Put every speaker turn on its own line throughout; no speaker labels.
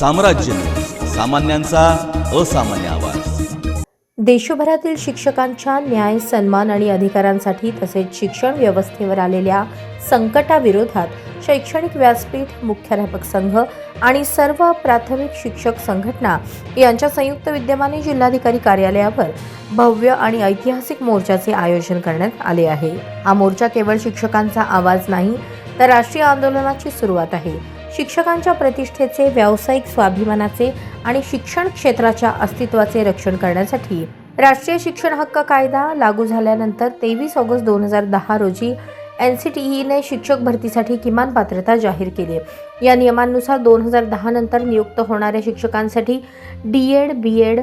साम्राज्य सामान्यांचा असामान्य आवाज.
देशभरातील शिक्षकांच्या न्याय सन्मान आणि अधिकारांसाठी तसेच शिक्षण व्यवस्थेवर आलेल्या संकटाविरोधात शैक्षणिक व्यासपीठ मुख्याध्यापक संघ आणि सर्व प्राथमिक शिक्षक संघटना यांच्या संयुक्त विद्यमाने जिल्हाधिकारी कार्यालयावर भव्य आणि ऐतिहासिक मोर्चाचे आयोजन करण्यात आले आहे. हा मोर्चा केवळ शिक्षकांचा आवाज नाही तर राष्ट्रीय आंदोलनाची सुरुवात आहे. शिक्षकांच्या प्रतिष्ठेचे व्यावसायिक स्वाभिमानाचे आणि शिक्षण क्षेत्राच्या अस्तित्वाचे रक्षण करण्यासाठी राष्ट्रीय शिक्षण हक्क कायदा लागू झाल्यानंतर तेवीस ऑगस्ट दोन हजार दहा रोजी एन सी टी ईने शिक्षक भरतीसाठी किमान पात्रता जाहीर केली या नियमांनुसार दोन हजार दहा नंतर नियुक्त होणाऱ्या शिक्षकांसाठी D Ed B Ed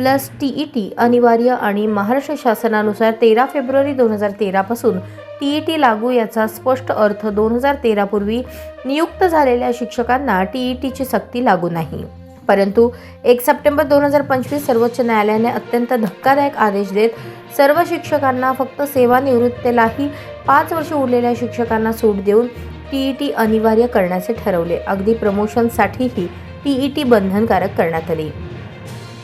plus T E T अनिवार्य आणि महाराष्ट्र शासनानुसार तेरा फेब्रुवारी दोन हजार तेरापासून टी ई टी लागू याचा स्पष्ट अर्थ दोन हजार तेरापूर्वी नियुक्त झालेल्या शिक्षकांना टी ई टीची सक्ती लागू नाही. परंतु एक सप्टेंबर दोन हजार पंचवीस सर्वोच्च न्यायालयाने अत्यंत धक्कादायक आदेश देत सर्व शिक्षकांना फक्त सेवानिवृत्तीलाही पाच वर्ष उरलेल्या शिक्षकांना सूट देऊन टी ई टी अनिवार्य करण्याचे ठरवले. अगदी प्रमोशनसाठीही टी ई टी बंधनकारक करण्यात आली.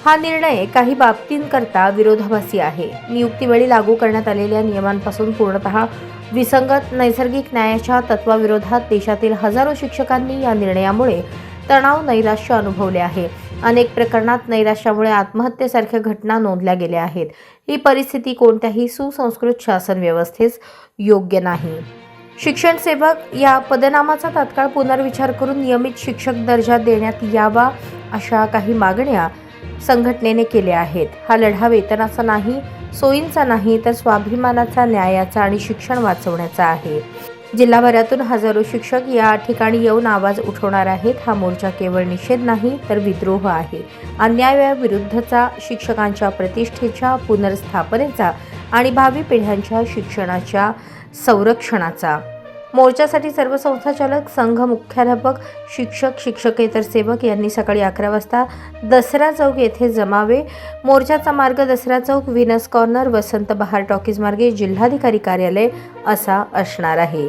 हा निर्णय काही बाबतींकरता विरोधाभासी आहे. नियुक्तीवेळी लागू करण्यात आलेल्या नियमांपासून पूर्णतः विसंगत नैसर्गिक न्यायाच्या तत्वाविरोधात देशातील हजारो शिक्षकांनी या निर्णयामुळे तणाव नैराश्य अनुभवले आहे. अनेक प्रकरणात नैराश्यामुळे आत्महत्येसारख्या घटना नोंदल्या गेल्या आहेत. ही परिस्थिती कोणत्याही सुसंस्कृत शासन व्यवस्थेस योग्य नाही. शिक्षण सेवक या पदनामाचा तात्काळ पुनर्विचार करून नियमित शिक्षक दर्जा देण्यात यावा अशा काही मागण्या संघटनेने केले आहेत. हा लढा वेतनाचा नाही सोयींचा नाही तर स्वाभिमानाचा न्यायाचा आणि शिक्षण वाचवण्याचा आहे. जिल्हाभरातून हजारो शिक्षक या ठिकाणी येऊन आवाज उठवणार आहेत. हा मोर्चा केवळ निषेध नाही तर विद्रोह आहे. अन्यायाविरुद्धचा शिक्षकांच्या प्रतिष्ठेच्या पुनर्स्थापनेचा आणि भावी पिढ्यांच्या शिक्षणाच्या संरक्षणाचा. मोर्चासाठी सर्व संस्थाचालक संघ मुख्याध्यापक शिक्षक शिक्षकेतर सेवक यांनी सकाळी अकरा वाजता दसरा चौक येथे जमावे. मोर्चाचा मार्ग Dasara Chowk Venus corner Vasant Bahar talkies मार्गे जिल्हाधिकारी कार्यालय असा असणार आहे.